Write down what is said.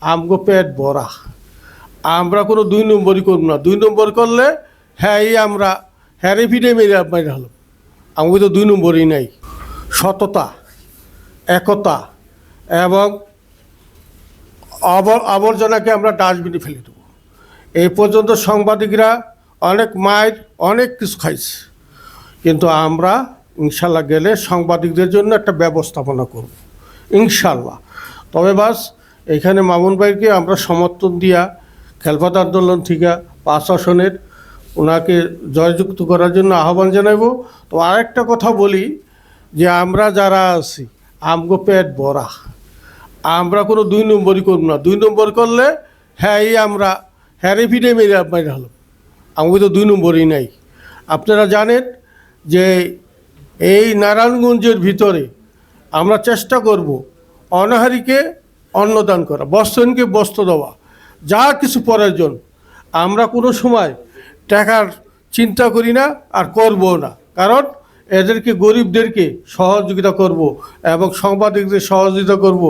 আমগো পেট ভরা। আমরা কোনো দুই নম্বরই করব না। দুই নম্বর করলে হ্যাঁ এই আমরা হ্যারে ফিটে মেরে মেরে হলো। আমাকে তো দুই নম্বরই নাই। সততা, একতা এবং আবর আবর্জনাকে আমরা ডাস্টবিনে ফেলে দেবো। এই পর্যন্ত সাংবাদিকরা অনেক মায়ের অনেক কিছু খাইছে। কিন্তু আমরা ইনশাল্লাহ গেলে সাংবাদিকদের জন্য একটা ব্যবস্থাপনা করব। ইনশাল্লাহ। তবে বাস এখানে মামুন ভাইকে আমরা সমর্থন দিয়া খেলফাত আন্দোলন থেকে পাঁচ আসনের ওনাকে জয়যুক্ত করার জন্য আহ্বান জানাব তো আরেকটা কথা বলি যে আমরা যারা আছি, আমগো পেট ভরা। আমরা কোনো দুই নম্বরই করব না। দুই নম্বর করলে হ্যাঁ এই আমরা হ্যারে ফিটে মেরে মেরে হলো আমাকে তো দুই নম্বরই নাই। আপনারা জানেন যে এই নারায়ণগঞ্জের ভিতরে আমরা চেষ্টা করব অনাহারীকে অন্নদান করা, বস্ত্রহীনকে বস্ত্র দেওয়া, যা কিছু প্রয়োজন আমরা কোনো সময় টাকার চিন্তা করি না আর করব না। কারণ এদেরকে, গরিবদেরকে সহযোগিতা করব এবং সাংবাদিকদের সহযোগিতা করব।